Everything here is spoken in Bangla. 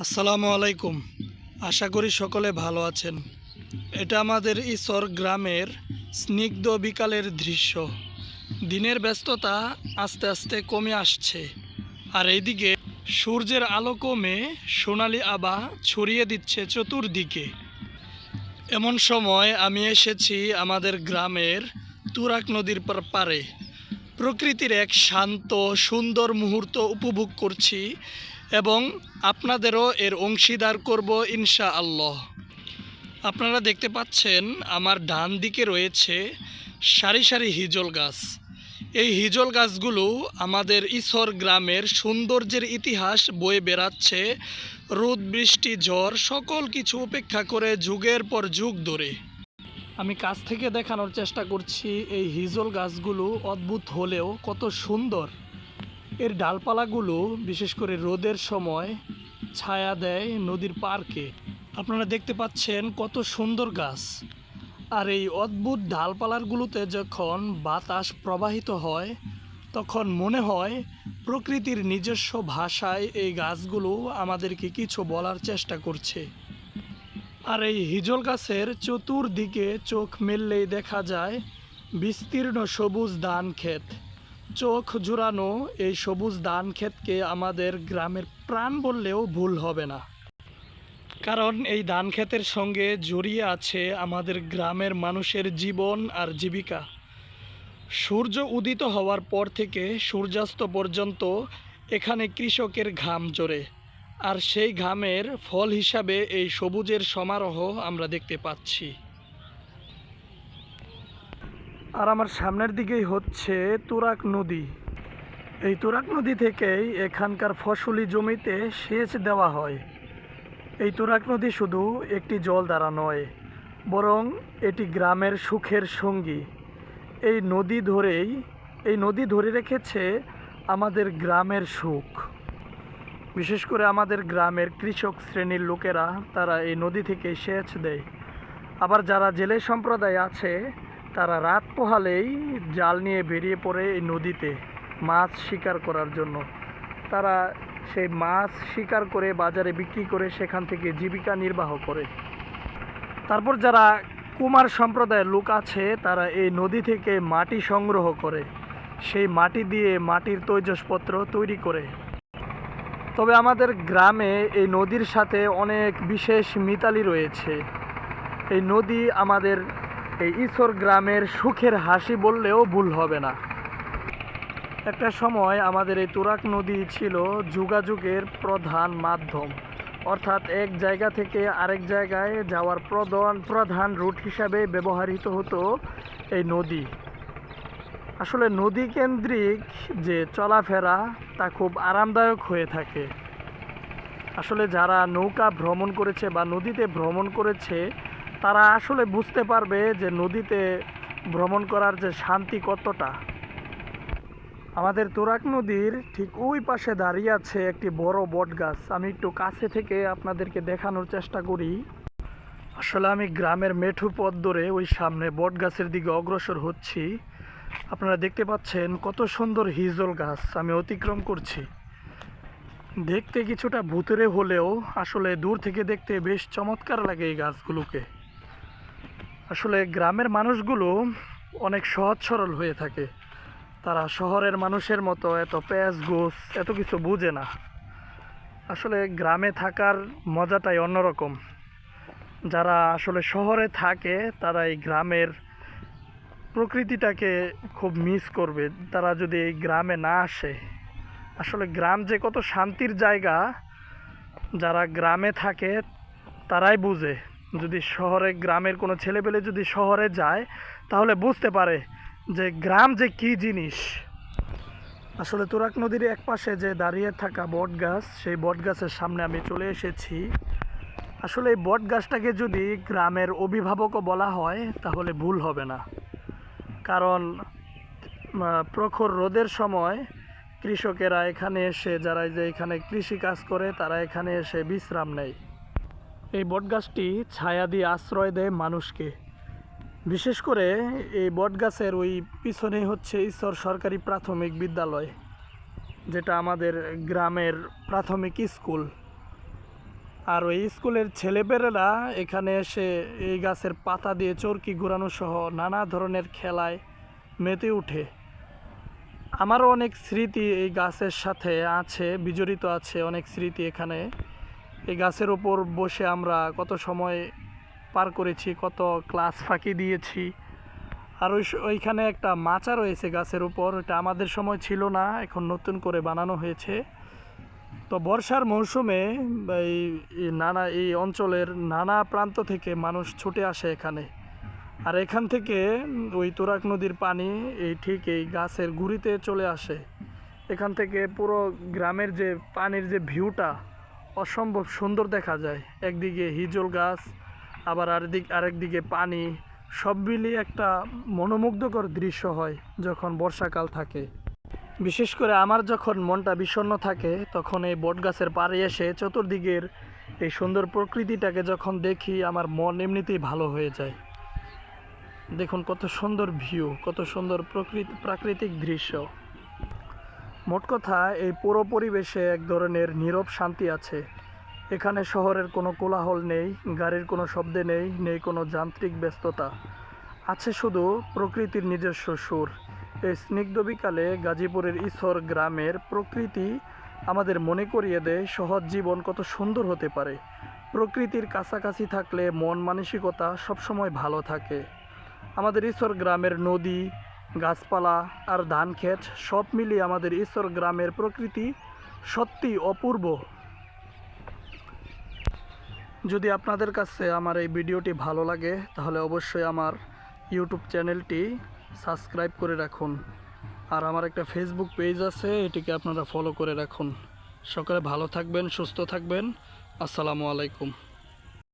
আসসালামু আলাইকুম। আশা করি সকলে ভালো আছেন। এটা আমাদের ঈশ্বর গ্রামের স্নিগ্ধ বিকালের দৃশ্য। দিনের ব্যস্ততা আস্তে আস্তে কমে আসছে। আর এইদিকে সূর্যের আলো কমে সোনালি আবা ছড়িয়ে দিচ্ছে চতুর্দিকে। এমন সময় আমি এসেছি আমাদের গ্রামের তুরাক নদীর পার- প্রকৃতির এক শান্ত, সুন্দর মুহূর্ত উপভোগ করছি এবং আপনাদেরও এর অংশীদার করব ইনশা আল্লাহ আপনারা দেখতে পাচ্ছেন আমার ডান দিকে রয়েছে সারি সারি হিজল গাছ। এই হিজল গাছগুলো আমাদের ঈশ্বর গ্রামের সৌন্দর্যের ইতিহাস বয়ে বেড়াচ্ছে। রোদ, বৃষ্টি, ঝড়, সকল কিছু উপেক্ষা করে যুগের পর যুগ ধরে। আমি কাছ থেকে দেখানোর চেষ্টা করছি এই হিজল গাছগুলো অদ্ভুত হলেও কত সুন্দর। এর ডালপালাগুলো বিশেষ করে রোদের সময় ছায়া দেয় নদীর পার্কে আপনারা দেখতে পাচ্ছেন কত সুন্দর গাছ। আর এই অদ্ভুত ডালপালারগুলোতে যখন বাতাস প্রবাহিত হয়, তখন মনে হয় প্রকৃতির নিজস্ব ভাষায় এই গাছগুলো আমাদেরকে কিছু বলার চেষ্টা করছে। আর এই হিজল গাছের চতুর্দিকে চোখ মেললেই দেখা যায় বিস্তীর্ণ সবুজ ধান ক্ষেত। চোখ জুড়ানো এই সবুজ ধান ক্ষেতকে আমাদের গ্রামের প্রাণ বললেও ভুল হবে না। কারণ এই ধান ক্ষেতের সঙ্গে জড়িয়ে আছে আমাদের গ্রামের মানুষের জীবন আর জীবিকা। সূর্য উদিত হওয়ার পর থেকে সূর্যাস্ত পর্যন্ত এখানে কৃষকের ঘাম জোরে, আর সেই ঘামের ফল হিসাবে এই সবুজের সমারোহ আমরা দেখতে পাচ্ছি। আর আমার সামনের দিকেই হচ্ছে তুরাক নদী। এই তুরাক নদী থেকেই এখানকার ফসলি জমিতে সেচ দেওয়া হয়। এই তুরাক নদী শুধু একটি জল দ্বারা নয়, বরং এটি গ্রামের সুখের সঙ্গী। এই নদী ধরেই, এই নদী ধরে রেখেছে আমাদের গ্রামের সুখ। বিশেষ করে আমাদের গ্রামের কৃষক শ্রেণির লোকেরা, তারা এই নদী থেকে সেচ দেয়। আবার যারা জেলে সম্প্রদায় আছে তারা রাত পোহালেই জাল নিয়ে বেরিয়ে পড়ে এই নদীতে মাছ শিকার করার জন্য। তারা সেই মাছ শিকার করে বাজারে বিক্রি করে সেখান থেকে জীবিকা নির্বাহ করে। তারপর যারা কুমার সম্প্রদায়ের লোক আছে, তারা এই নদী থেকে মাটি সংগ্রহ করে, সেই মাটি দিয়ে মাটির তৈজসপত্র তৈরি করে। তবে আমাদের গ্রামে এই নদীর সাথে অনেক বিশেষ মিতালি রয়েছে। এই নদী আমাদের এই ঈশ্বর গ্রামের সুখের হাসি বললেও ভুল হবে না। একটা সময় আমাদের এই তুরাক নদী ছিল যোগাযোগের প্রধান মাধ্যম। অর্থাৎ এক জায়গা থেকে আরেক জায়গায় যাওয়ার প্রধান প্রধান রুট হিসাবে ব্যবহৃত হতো এই নদী। আসলে নদী কেন্দ্রিক যে চলাফেরা, তা খুব আরামদায়ক হয়ে থাকে। আসলে যারা নৌকা ভ্রমণ করেছে বা নদীতে ভ্রমণ করেছে তারা আসলে বুঝতে পারবে যে নদীতে ভ্রমণ করার যে শান্তি কতটা। আমাদের তুরাক নদীর ঠিক ওই পাশে দাঁড়িয়ে আছে একটি বড় বট গাছ আমি একটু কাছে থেকে আপনাদেরকে দেখানোর চেষ্টা করি। আসলে আমি গ্রামের মেঠু পথ ধরে ওই সামনে বট গাছের দিকে অগ্রসর হচ্ছি। আপনারা দেখতে পাচ্ছেন কত সুন্দর হিজল গাছ। আমি অতিক্রম করছি। দেখতে কিছুটা ভূতেরে হলেও আসলে দূর থেকে দেখতে বেশ চমৎকার লাগে এই গাছগুলোকে। আসলে গ্রামের মানুষগুলো অনেক সহজ সরল হয়ে থাকে। তারা শহরের মানুষের মতো এত প্যাঁচ গোস এত কিছু বুঝে না। আসলে গ্রামে থাকার মজাটাই অন্যরকম। যারা আসলে শহরে থাকে, তারা এই গ্রামের প্রকৃতিটাকে খুব মিস করবে। তারা যদি এই গ্রামে না আসে, আসলে গ্রাম যে কত শান্তির জায়গা, যারা গ্রামে থাকে, তারাই বুঝে। যদি শহরে গ্রামের কোনো ছেলেপেলে যদি শহরে যায়, তাহলে বুঝতে পারে যে গ্রাম যে কী জিনিস। আসলে তুরাক নদীর এক পাশে যে দাঁড়িয়ে থাকা বট গাছ সেই বট গাছের সামনে আমি চলে এসেছি। আসলে এই বট গাছটাকে যদি গ্রামের অভিভাবকও বলা হয়, তাহলে ভুল হবে না। কারণ প্রখর রোদের সময় কৃষকেরা এখানে এসে, যারা যে এখানে কৃষি কাজ করে, তারা এখানে এসে বিশ্রাম নেয়। এই বটগাছটি ছায়া দিয়ে আশ্রয় দেয় মানুষকে। বিশেষ করে এই বটগাছের ওই পিছনে হচ্ছে ঈশ্বর সরকারি প্রাথমিক বিদ্যালয়, যেটা আমাদের গ্রামের প্রাথমিক স্কুল। আর ওই স্কুলের ছেলেপেলেরা এখানে এসে এই গাছের পাতা দিয়ে চরকি ঘোরানো সহ নানা ধরনের খেলায় মেতে ওঠে। আমারও অনেক স্মৃতি এই গাছের সাথে আছে, বিজড়িত আছে অনেক স্মৃতি এখানে। এই গাছের ওপর বসে আমরা কত সময় পার করেছি, কত ক্লাস ফাঁকি দিয়েছি। আর ওই ওইখানে একটা মাচা রয়েছে গাছের উপর ওটা আমাদের সময় ছিল না, এখন নতুন করে বানানো হয়েছে। তো বর্ষার মৌসুমে এই এই নানা, এই অঞ্চলের নানা প্রান্ত থেকে মানুষ ছুটে আসে এখানে। আর এখান থেকে ওই তুরাক নদীর পানি এই ঠিক এই গাছের গুড়িতে চলে আসে। এখান থেকে পুরো গ্রামের যে পানির যে ভিউটা অসম্ভব সুন্দর দেখা যায়। একদিকে হিজল গাছ, আবার আরেকদিক আরেকদিকে পানি, সব মিলিয়ে একটা মনোমুগ্ধকর দৃশ্য হয় যখন বর্ষাকাল থাকে। বিশেষ করে আমার যখন মনটা বিষণ্ণ থাকে, তখন এই বট গাছের পাড়ে এসে চতুর্দিকের এই সুন্দর প্রকৃতিটাকে যখন দেখি, আমার মন এমনিতেই ভালো হয়ে যায়। দেখুন কত সুন্দর ভিউ কত সুন্দর প্রকৃতি, প্রাকৃতিক দৃশ্য। মোট কথা, এই পুরো পরিবেশে এক ধরনের নীরব শান্তি আছে। এখানে শহরের কোনো কোলাহল নেই, গাড়ির কোনো শব্দে নেই নেই কোনো যান্ত্রিক ব্যস্ততা। আছে শুধু প্রকৃতির নিজস্ব সুর। এই স্নিগ্ধ বিকালে গাজীপুরের ঈশ্বর গ্রামের প্রকৃতি আমাদের মনে করিয়ে দেয়, সহজ জীবন কত সুন্দর হতে পারে। প্রকৃতির কাছাকাছি থাকলে মন মানসিকতা সবসময় ভালো থাকে। আমাদের ঈশ্বর গ্রামের নদী গাছপালা আর ধান ক্ষেত সব মিলিয়ে আমাদের ঈশ্বর গ্রামের প্রকৃতি সত্যি অপূর্ব। যদি আপনাদের কাছে আমার এই ভিডিওটি ভালো লাগে, তাহলে অবশ্যই আমার ইউটিউব চ্যানেলটি সাবস্ক্রাইব করে রাখুন। আর আমার একটা ফেসবুক পেজ আছে, এটিকে আপনারা ফলো করে রাখুন। সকালে ভালো থাকবেন, সুস্থ থাকবেন। আসসালামু আলাইকুম।